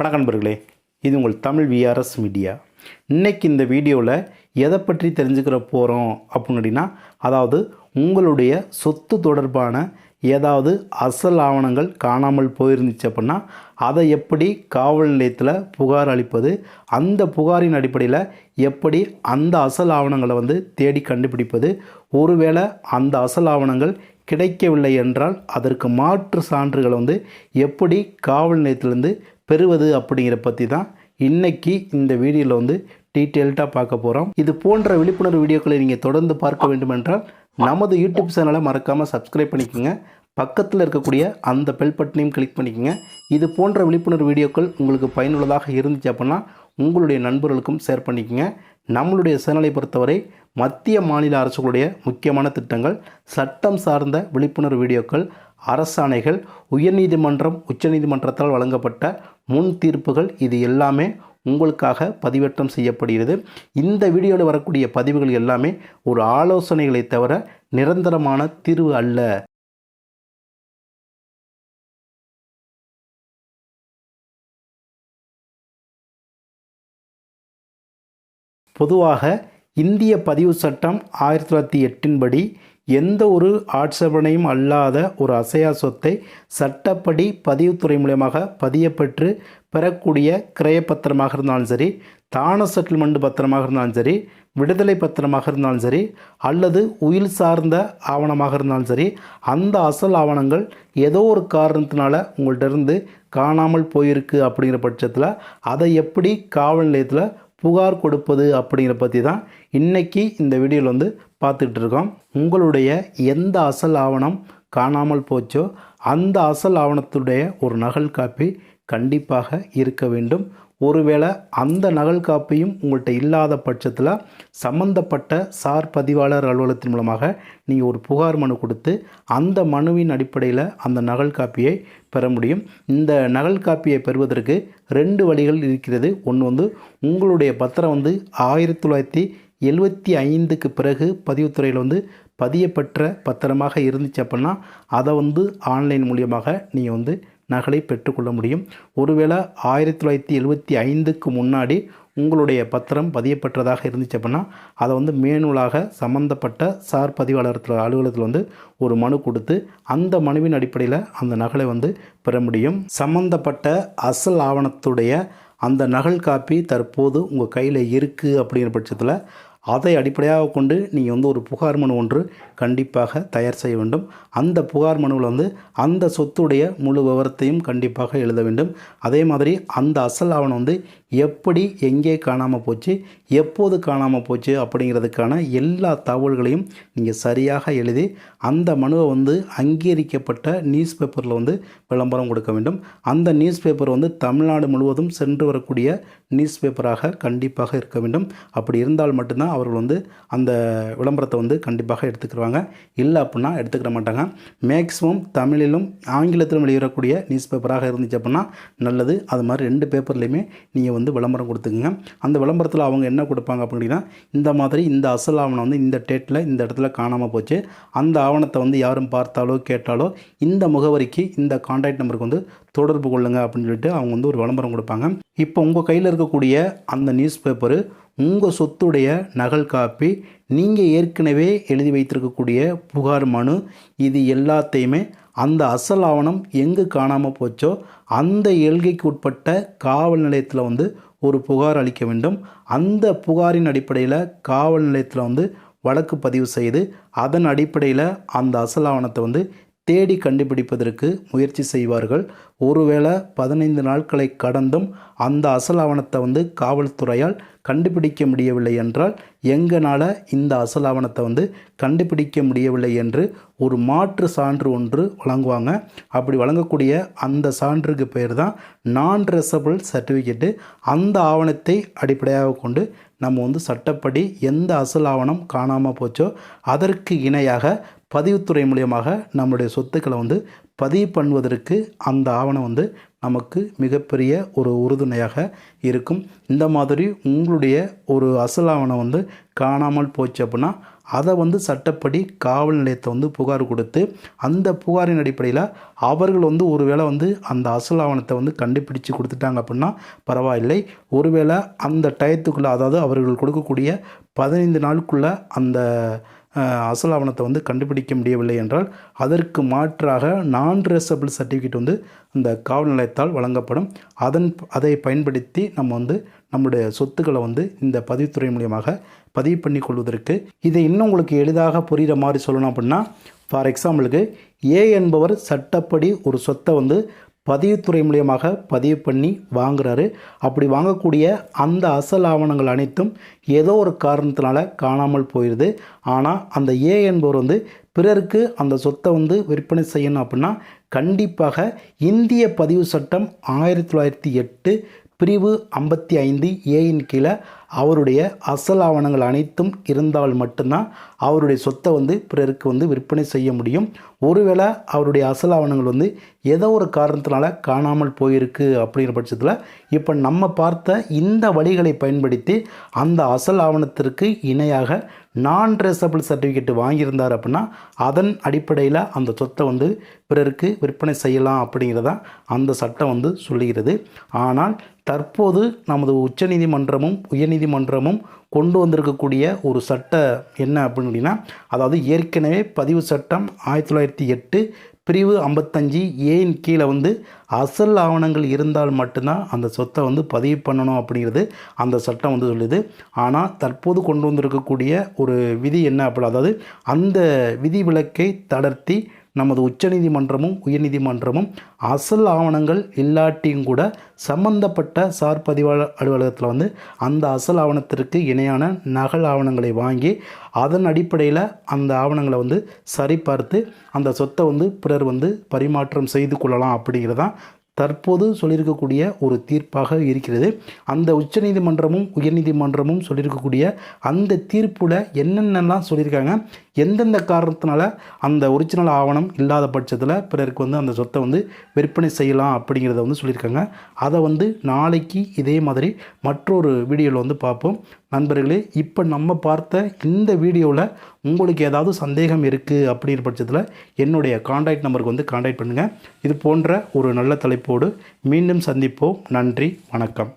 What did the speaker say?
வணக்கம் நண்பர்களே இது உங்கள் தமிழ் விஆர்எஸ் மீடியா இன்னைக்கு இந்த வீடியோவில் எதை பற்றி தெரிஞ்சுக்கிற போகிறோம் அப்படின்னா அதாவது உங்களுடைய சொத்து தொடர்பான ஏதாவது அசல் ஆவணங்கள் காணாமல் போயிருந்துச்சு அப்படின்னா அதை எப்படி காவல் நிலையத்தில் புகார் அளிப்பது அந்த புகாரின் அடிப்படையில் எப்படி அந்த அசல் ஆவணங்களை வந்து தேடி கண்டுபிடிப்பது ஒருவேளை அந்த அசல் ஆவணங்கள் கிடைக்கவில்லை என்றால் அதற்கு மாற்று சான்றுகளை வந்து எப்படி காவல் நிலையத்திலேருந்து பெறுவது அப்படிங்கிற பற்றி தான் இன்றைக்கி இந்த வீடியோவில் வந்து டீட்டெயில்டாக பார்க்க போகிறோம் இது போன்ற விழிப்புணர்வு வீடியோக்களை நீங்கள் தொடர்ந்து பார்க்க வேண்டுமென்றால் நமது யூடியூப் சேனலை மறக்காமல் சப்ஸ்கிரைப் பண்ணிக்கோங்க. பக்கத்தில் இருக்கக்கூடிய அந்த பெல் பட்டனையும் கிளிக் பண்ணிக்கோங்க. இது போன்ற விழிப்புணர்வு வீடியோக்கள் உங்களுக்கு பயனுள்ளதாக இருந்துச்சு அப்படின்னா உங்களுடைய நண்பர்களுக்கும் ஷேர் பண்ணிக்கோங்க. நம்மளுடைய சேனலை பொறுத்தவரை மத்திய மாநில அரசுகளுடைய முக்கியமான திட்டங்கள் சட்டம் சார்ந்த விழிப்புணர்வு வீடியோக்கள் அரசாணைகள் உயர்நீதிமன்றம் உச்சநீதிமன்றத்தால் வழங்கப்பட்ட முன் தீர்ப்புகள் இது எல்லாமே உங்களுக்காக பதிவேற்றம் செய்யப்படுகிறது. இந்த வீடியோவில் வரக்கூடிய பதிவுகள் எல்லாமே ஒரு ஆலோசனைகளை தவிர நிரந்தரமான தீர்வு அல்ல. பொதுவாக இந்திய பதிவு சட்டம் ஆயிரத்தி தொள்ளாயிரத்தி எட்டின்படி எந்த ஒரு ஆட்சேபனையும் அல்லாத ஒரு அசையா சொத்தை சட்டப்படி பதிவுத்துறை மூலியமாக பதியப்பெற்று பெறக்கூடிய கிரயப்பத்திரமாக இருந்தாலும் சரி தான செட்டில்மெண்ட் பத்திரமாக இருந்தாலும் சரி விடுதலை பத்திரமாக இருந்தாலும் சரி அல்லது உயில் சார்ந்த ஆவணமாக இருந்தாலும் சரி அந்த அசல் ஆவணங்கள் ஏதோ ஒரு காரணத்தினால உங்கள்கிட்ட இருந்து காணாமல் போயிருக்கு அப்படிங்கிற பட்சத்தில் அதை எப்படி காவல் நிலையத்தில் புகார் கொடுப்பது அப்படிங்கிற பற்றி தான் இன்றைக்கி இந்த வீடியோவில் வந்து பார்த்துக்கிட்டு இருக்கோம். உங்களுடைய எந்த அசல் ஆவணம் காணாமல் போச்சோ அந்த அசல் ஆவணத்துடைய ஒரு நகல் காப்பி கண்டிப்பாக இருக்க வேண்டும். ஒருவேளை அந்த நகல் காப்பியும் உங்கள்கிட்ட இல்லாத பட்சத்தில் சம்பந்தப்பட்ட சார் பதிவாளர் அலுவலகத்தின் மூலமாக நீங்கள் ஒரு புகார் மனு கொடுத்து அந்த மனுவின் அடிப்படையில் அந்த நகல் காப்பியை பெற முடியும். இந்த நகல் காப்பியை பெறுவதற்கு ரெண்டு வழிகள் இருக்கிறது. ஒன்று வந்து உங்களுடைய பத்திரம் வந்து ஆயிரத்தி தொள்ளாயிரத்தி எழுவத்தி ஐந்துக்கு பிறகு பதிவுத்துறையில் வந்து பதியப்பெற்ற பத்திரமாக இருந்துச்சு அப்படின்னா அதை வந்து ஆன்லைன் மூலியமாக நீங்கள் வந்து நகலை பெற்றுக்கொள்ள முடியும். ஒருவேளை ஆயிரத்தி தொள்ளாயிரத்தி எழுபத்தி ஐந்துக்கு முன்னாடி உங்களுடைய பத்திரம் பதியப்பட்டதாக இருந்துச்சு அப்படின்னா அதை வந்து மேனுவலாக சம்மந்தப்பட்ட சார் பதிவாளர் அலுவலகத்தில் வந்து ஒரு மனு கொடுத்து அந்த மனுவின் அடிப்படையில் அந்த நகலை வந்து பெற முடியும். சம்மந்தப்பட்ட அசல் ஆவணத்துடைய அந்த நகல் காப்பி தற்போது உங்கள் கையில் இருக்குது அப்படிங்கிற பட்சத்தில் அதை அடிப்படையாக கொண்டு நீங்கள் வந்து ஒரு புகார் மனு ஒன்று கண்டிப்பாக தயார் செய்ய வேண்டும். அந்த புகார் மனுவில் வந்து அந்த சொத்துடைய முழு விவரத்தையும் கண்டிப்பாக எழுத வேண்டும். அதே மாதிரி அந்த அசல் ஆவணம் வந்து எப்படி எங்கே காணாமல் போச்சு எப்போது காணாமல் போச்சு அப்படிங்கிறதுக்கான எல்லா தகவல்களையும் நீங்கள் சரியாக எழுதி அந்த மனுவை வந்து அங்கீகரிக்கப்பட்ட நியூஸ் பேப்பரில் வந்து விளம்பரம் கொடுக்க வேண்டும். அந்த நியூஸ் பேப்பர் வந்து தமிழ்நாடு முழுவதும் சென்று வரக்கூடிய நியூஸ் பேப்பராக கண்டிப்பாக இருக்க வேண்டும். அப்படி இருந்தால் மட்டும்தான் அவர்கள் வந்து அந்த விளம்பரத்தை வந்து கண்டிப்பாக எடுத்துக்கிடுவாங்க இல்லை அப்படின்னா எடுத்துக்கிட மாட்டாங்க. மேக்ஸிமம் தமிழிலும் ஆங்கிலத்திலும் வெளியிடக்கூடிய நியூஸ் பேப்பராக இருந்துச்சு அப்படின்னா நல்லது. அது மாதிரி ரெண்டு பேப்பர்லேயுமே நீங்கள் வந்து விளம்பரம் கொடுத்துக்குங்க. அந்த விளம்பரத்தில் அவங்க என்ன கொடுப்பாங்க அப்படின்னா இந்த மாதிரி இந்த அசல் ஆவணம் வந்து இந்த டேட்டில் இந்த இடத்துல காணாமல் போச்சு. அந்த ஆவணத்தை வந்து யாரும் பார்த்தாலோ கேட்டாலோ இந்த முகவரிக்கு இந்த கான்டாக்ட் நம்பருக்கு வந்து தொடர்பு கொள்ளுங்க அப்படின்னு சொல்லிட்டு அவங்க வந்து ஒரு விளம்பரம் கொடுப்பாங்க. இப்போ உங்கள் கையில் இருக்கக்கூடிய அந்த நியூஸ் பேப்பரு உங்கள் சொத்துடைய நகல் காப்பி நீங்கள் ஏற்கனவே எழுதி வைத்திருக்கக்கூடிய புகார் மனு இது எல்லாத்தையுமே அந்த அசல் ஆவணம் எங்கு காணாமல் போச்சோ அந்த எல்கைக்கு உட்பட்ட காவல் நிலையத்தில் வந்து ஒரு புகார் அளிக்க வேண்டும். அந்த புகாரின் அடிப்படையில் காவல் நிலையத்தில் வந்து வழக்கு பதிவு செய்து அதன் அடிப்படையில் அந்த அசல் ஆவணத்தை வந்து தேடி கண்டுபிடிப்பதற்கு முயற்சி செய்வார்கள். ஒருவேளை பதினைந்து நாட்களை கடந்தும் அந்த அசல் ஆவணத்தை வந்து காவல்துறையால் கண்டுபிடிக்க முடியவில்லை என்றால் எங்களால் இந்த அசல் ஆவணத்தை வந்து கண்டுபிடிக்க முடியவில்லை என்று ஒரு மாற்று சான்று ஒன்று வழங்குவாங்க. அப்படி வழங்கக்கூடிய அந்த சான்றுக்கு பேர் தான் நான் ரெசபிள் சர்டிஃபிகேட்டு அந்த ஆவணத்தை அடிப்படையாக கொண்டு நம்ம வந்து சட்டப்படி எந்த அசல் ஆவணம் காணாமல் போச்சோ அதற்கு இணையாக பதிவுத்துறை மூலியமாக நம்முடைய சொத்துக்களை வந்து பதிவு பண்ணுவதற்கு அந்த ஆவணம் வந்து நமக்கு மிகப்பெரிய ஒரு உறுதுணையாக இருக்கும். இந்த மாதிரி உங்களுடைய ஒரு அசல் ஆவணம் வந்து காணாமல் போச்சு அப்படின்னா அதை வந்து சட்டப்படி காவல் நிலையத்தை வந்து புகார் கொடுத்து அந்த புகாரின் அடிப்படையில் அவர்கள் வந்து ஒருவேளை வந்து அந்த அசல் ஆவணத்தை வந்து கண்டுபிடிச்சு கொடுத்துட்டாங்க அப்படின்னா பரவாயில்லை. ஒருவேளை அந்த டயத்துக்குள்ளே அதாவது அவர்கள் கொடுக்கக்கூடிய பதினைந்து நாளுக்குள்ளே அந்த அசல் ஆவணத்தை வந்து கண்டுபிடிக்க முடியவில்லை என்றால் அதற்கு மாற்றாக நான் ட்ரெஸபிள் சர்டிஃபிகேட் வந்து அந்த காவல் நிலையத்தால் வழங்கப்படும். அதன் அதை பயன்படுத்தி நம்ம வந்து நம்முடைய சொத்துக்களை வந்து இந்த பதிவுத்துறை மூலியமாக பதிவு பண்ணி கொள்வதற்கு. இதை இன்னும் உங்களுக்கு எளிதாக புரிகிற மாதிரி சொல்லணும் அப்படின்னா ஃபார் எக்ஸாம்பிளுக்கு ஏ என்பவர் சட்டப்படி ஒரு சொத்தை வந்து பதிவுத்துறை மூலியமாக பதிவு பண்ணி வாங்குறாரு. அப்படி வாங்கக்கூடிய அந்த அசல் ஆவணங்கள் அனைத்தும் ஏதோ ஒரு காரணத்தினால காணாமல் போயிடுது ஆனால் அந்த ஏ என்பவர் வந்து பிறருக்கு அந்த சொத்தை வந்து விற்பனை செய்யணும் அப்படின்னா கண்டிப்பாக இந்திய பதிவு சட்டம் ஆயிரத்தி தொள்ளாயிரத்தி எட்டு பிரிவு ஐம்பத்தி ஐந்து ஏயின் கீழே அவருடைய அசல் ஆவணங்கள் அனைத்தும் இருந்தால் மட்டும்தான் அவருடைய சொத்தை வந்து பிறருக்கு வந்து விற்பனை செய்ய முடியும். ஒருவேளை அவருடைய அசல் ஆவணங்கள் வந்து ஏதோ ஒரு காரணத்தினால காணாமல் போயிருக்கு அப்படிங்கிற பட்சத்தில் இப்போ நம்ம பார்த்த இந்த வழிகளை பயன்படுத்தி அந்த அசல் ஆவணத்திற்கு இணையாக நான் ட்ரெஸபிள் சர்டிஃபிகேட் வாங்கியிருந்தார் அப்படின்னா அதன் அடிப்படையில் அந்த சொத்தை வந்து பிறருக்கு விற்பனை செய்யலாம் அப்படிங்கிறதான் அந்த சட்டம் வந்து சொல்லுகிறது. ஆனால் தற்போது நமது உச்சநீதிமன்றமும் உயர்நீதிமன்றமும் கொண்டு வந்திருக்கக்கூடிய ஒரு சட்ட என்ன அப்படின்னு அதாவது ஏற்கனவே பதிவு சட்டம் ஆயிரத்தி தொள்ளாயிரத்தி எட்டு பிரிவு ஐம்பத்தஞ்சு ஏன் கீழே வந்து அசல் ஆவணங்கள் இருந்தால் மட்டும்தான் அந்த சொத்தை வந்து பதிவு பண்ணணும் அப்படிங்கிறது அந்த சட்டம் வந்து சொல்லுது. ஆனால் தற்போது கொண்டு வந்திருக்கக்கூடிய ஒரு விதி என்ன அப்படி அதாவது அந்த விதி விலக்கை தளர்த்தி நமது உச்சநீதிமன்றமும் உயர்நீதிமன்றமும் அசல் ஆவணங்கள் இல்லாட்டியும் கூட சம்பந்தப்பட்ட சார் பதிவாளர் அலுவலகத்தில் வந்து அந்த அசல் ஆவணத்திற்கு இணையான நகல் ஆவணங்களை வாங்கி அதன் அடிப்படையில் அந்த ஆவணங்களை வந்து சரிபார்த்து அந்த சொத்தை வந்து பிறர் வந்து பரிமாற்றம் செய்து கொள்ளலாம் அப்படிங்கிறதான் தற்போது சொல்லியிருக்கக்கூடிய ஒரு தீர்ப்பாக இருக்கிறது. அந்த உச்சநீதிமன்றமும் உயர்நீதிமன்றமும் சொல்லியிருக்கக்கூடிய அந்த தீர்ப்பில் என்னென்னலாம் சொல்லியிருக்காங்க? எந்தெந்த காரணத்தினால அந்த ஒரிஜினல் ஆவணம் இல்லாத பட்சத்தில் பிறருக்கு வந்து அந்த சொத்தை வந்து விற்பனை செய்யலாம் அப்படிங்கிறத வந்து சொல்லியிருக்காங்க. அதை வந்து நாளைக்கு இதே மாதிரி மற்றொரு வீடியோவில் வந்து பார்ப்போம். நண்பர்களே இப்போ நம்ம பார்த்த இந்த வீடியோவில் உங்களுக்கு ஏதாவது சந்தேகம் இருக்குது அப்படிங்கிற பட்சத்தில் என்னுடைய காண்டாக்ட் நம்பருக்கு வந்து காண்டாக்ட் பண்ணுங்கள் இது போன்ற ஒரு நல்ல தலைப்போடு மீண்டும் சந்திப்போம். நன்றி வணக்கம்.